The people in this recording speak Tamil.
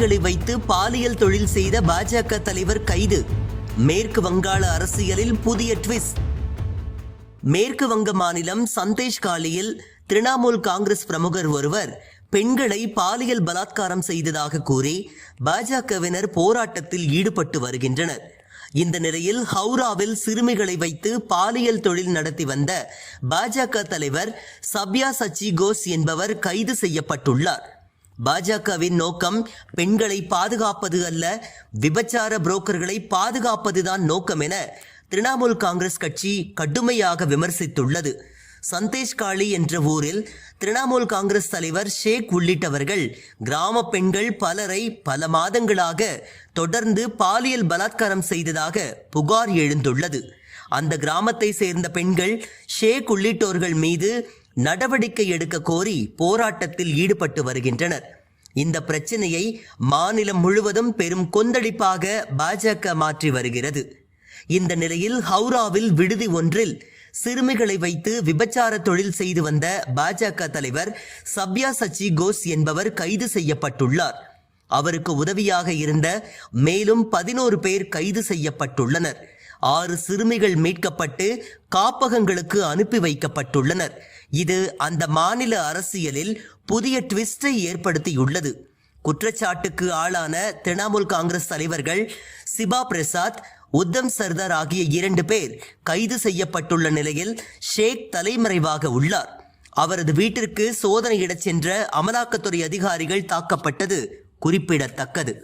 சிறுமிகளை வைத்து பாலியல் தொழில் செய்த பாஜக தலைவர் கைது. மேற்கு வங்காள அரசியலில் புதிய ட்விஸ்ட். மேற்கு வங்க மாநிலம் சந்தேஷ்காலியில் திரிணாமுல் காங்கிரஸ் பிரமுகர் ஒருவர் பெண்களை பாலியல் பலாத்காரம் செய்ததாக கூறி பாஜகவினர் போராட்டத்தில் ஈடுபட்டு வருகின்றனர். இந்த நிலையில் ஹவுராவில் சிறுமிகளை வைத்து பாலியல் தொழில் நடத்தி வந்த பாஜக தலைவர் சப்யா சச்சி கோஸ் என்பவர் கைது செய்யப்பட்டுள்ளார். பாஜகவின் நோக்கம் பெண்களை பாதுகாப்பது அல்ல விபச்சார புரோக்கர்களை பாதுகாப்பதுதான் நோக்கம் என திரிணாமுல் காங்கிரஸ் கட்சி கடுமையாக விமர்சித்துள்ளது. சந்தேஷ்காளி என்ற ஊரில் திரிணாமுல் காங்கிரஸ் தலைவர் ஷேக் உள்ளிட்டவர்கள் கிராம பெண்கள் பலரை பல மாதங்களாக தொடர்ந்து பாலியல் பலாத்காரம் செய்ததாக புகார் எழுந்துள்ளது. அந்த கிராமத்தை சேர்ந்த பெண்கள் ஷேக் உள்ளிட்டோர்கள் மீது நடவடிக்கை எடுக்க கோரி போராட்டத்தில் ஈடுபட்டு வருகின்றனர். இந்த பிரச்சனையை மாநிலம் முழுவதும் பெரும் கொந்தளிப்பாக பாஜக மாற்றி வருகிறது. இந்த நிலையில் ஹவுராவில் விடுதி ஒன்றில் சிறுமிகளை வைத்து விபச்சார தொழில் செய்து வந்த பாஜக தலைவர் சப்யா சச்சி கோஸ் என்பவர் கைது செய்யப்பட்டுள்ளார். அவருக்கு உதவியாக இருந்த மேலும் பதினோரு பேர் கைது செய்யப்பட்டுள்ளனர். ஆறு சிறுமிகள் மீட்கப்பட்டு காப்பகங்களுக்கு அனுப்பி வைக்கப்பட்டுள்ளனர். இது அந்த மாநில அரசியலில் புதிய ட்விஸ்டை ஏற்படுத்தியுள்ளது. குற்றச்சாட்டுக்கு ஆளான திரிணாமுல் காங்கிரஸ் தலைவர்கள் சிபா பிரசாத் உத்தம் சர்தார் ஆகிய இரண்டு பேர் கைது செய்யப்பட்டுள்ள நிலையில் ஷேக் தலைமறைவாக உள்ளார். அவரது வீட்டிற்கு சோதனையிடச் சென்ற அமலாக்கத்துறை அதிகாரிகள் தாக்கப்பட்டது குறிப்பிடத்தக்கது.